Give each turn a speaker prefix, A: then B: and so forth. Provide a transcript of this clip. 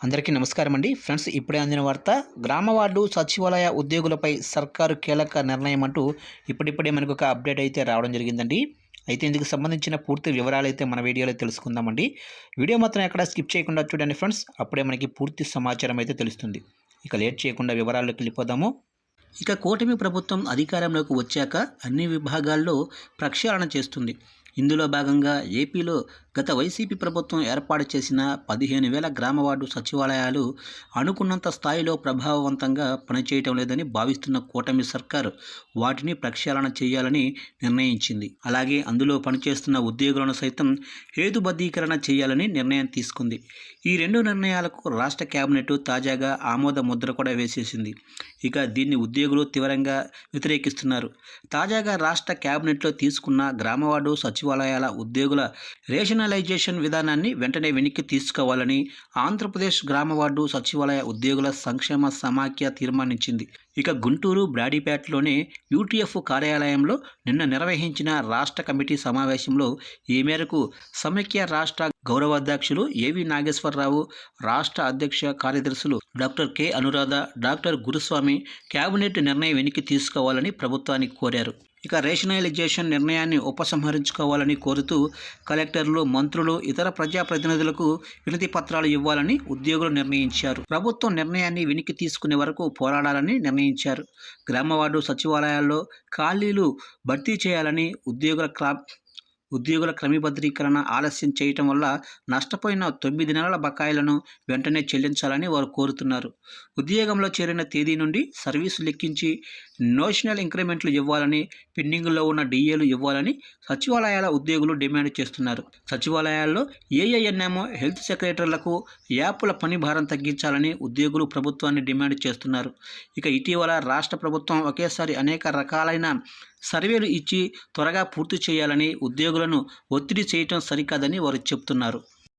A: అందరికీ నమస్కారం అండి. ఫ్రెండ్స్ ఇప్పుడే అందిన వార్త గ్రామ వార్డు సచివాలయ ఉద్యోగులపై సర్కారు కీలక నిర్ణయం అంటూ ఇప్పుడిప్పుడే మనకు ఒక అప్డేట్ అయితే రావడం జరిగిందండి. అయితే ఇందుకు సంబంధించిన పూర్తి వివరాలు అయితే మన వీడియోలో తెలుసుకుందామండి. వీడియో మాత్రం ఎక్కడ స్కిప్ చేయకుండా చూడండి ఫ్రెండ్స్. అప్పుడే మనకి పూర్తి సమాచారం అయితే తెలుస్తుంది. ఇక లేట్ చేయకుండా వివరాల్లోకి వెళ్ళిపోదాము. ఇక కూటమి ప్రభుత్వం అధికారంలోకి వచ్చాక అన్ని విభాగాల్లో ప్రక్షాళన చేస్తుంది. ఇందులో భాగంగా ఏపీలో గత వైసీపీ ప్రభుత్వం ఏర్పాటు చేసిన పదిహేను వేల గ్రామ వార్డు సచివాలయాలు అనుకున్నంత స్థాయిలో ప్రభావవంతంగా పనిచేయటం లేదని భావిస్తున్న కూటమి సర్కారు వాటిని ప్రక్షాళన చేయాలని నిర్ణయించింది. అలాగే అందులో పనిచేస్తున్న ఉద్యోగులను సైతం హేతుబద్ధీకరణ చేయాలని నిర్ణయం తీసుకుంది. ఈ రెండు నిర్ణయాలకు రాష్ట్ర కేబినెట్ తాజాగా ఆమోద ముద్ర కూడా వేసేసింది. ఇక దీన్ని ఉద్యోగులు తీవ్రంగా వ్యతిరేకిస్తున్నారు. తాజాగా రాష్ట్ర కేబినెట్లో తీసుకున్న గ్రామవార్డు సచివాలయాల ఉద్యోగుల రేషన్ రేషనలైజేషన్ విధానాన్ని వెంటనే వెనక్కి తీసుకోవాలని ఆంధ్రప్రదేశ్ గ్రామవార్డు సచివాలయ ఉద్యోగుల సంక్షేమ సమాఖ్య తీర్మానించింది. ఇక గుంటూరు బ్రాడీపేటలోని యూటీఎఫ్ కార్యాలయంలో నిన్న నిర్వహించిన రాష్ట్ర కమిటీ సమావేశంలో ఈ మేరకు సమైక్య రాష్ట్ర గౌరవాధ్యక్షులు ఏవి నాగేశ్వరరావు రాష్ట్ర అధ్యక్ష కార్యదర్శులు doctor K Anuradha doctor Guruswamy cabinet నిర్ణయం వెనక్కి తీసుకోవాలని ప్రభుత్వానికి కోరారు. ఇక రేషనలైజేషన్ నిర్ణయాన్ని ఉపసంహరించుకోవాలని కోరుతూ కలెక్టర్లు మంత్రులు ఇతర ప్రజాప్రతినిధులకు వినతి పత్రాలు ఇవ్వాలని ఉద్యోగులు నిర్ణయించారు. ప్రభుత్వం నిర్ణయాన్ని వెనక్కి తీసుకునే వరకు పోరాడాలని నిర్ణయించారు. గ్రామవార్డు సచివాలయాల్లో ఖాళీలు భర్తీ చేయాలని ఉద్యోగుల క్లా ఉద్యోగుల క్రమబద్ధీకరణ ఆలస్యం చేయటం వల్ల నష్టపోయిన తొమ్మిది నెలల బకాయిలను వెంటనే చెల్లించాలని వారు కోరుతున్నారు. ఉద్యోగంలో చేరిన తేదీ నుండి సర్వీసు లెక్కించి నోషనల్ ఇంక్రిమెంట్లు ఇవ్వాలని పెండింగ్లో ఉన్న డిఏలు ఇవ్వాలని సచివాలయాల ఉద్యోగులు డిమాండ్ చేస్తున్నారు. సచివాలయాల్లో ఏఐఎన్ఎం హెల్త్ సెక్రటరీలకు యాప్ల పని భారం తగ్గించాలని ఉద్యోగులు ప్రభుత్వాన్ని డిమాండ్ చేస్తున్నారు. ఇక ఇటీవల రాష్ట్ర ప్రభుత్వం ఒకేసారి అనేక రకాలైన సర్వేలు ఇచ్చి త్వరగా పూర్తి చేయాలని ఉద్యోగులను ఒత్తిడి చేయటం సరికాదని వారు చెప్తున్నారు.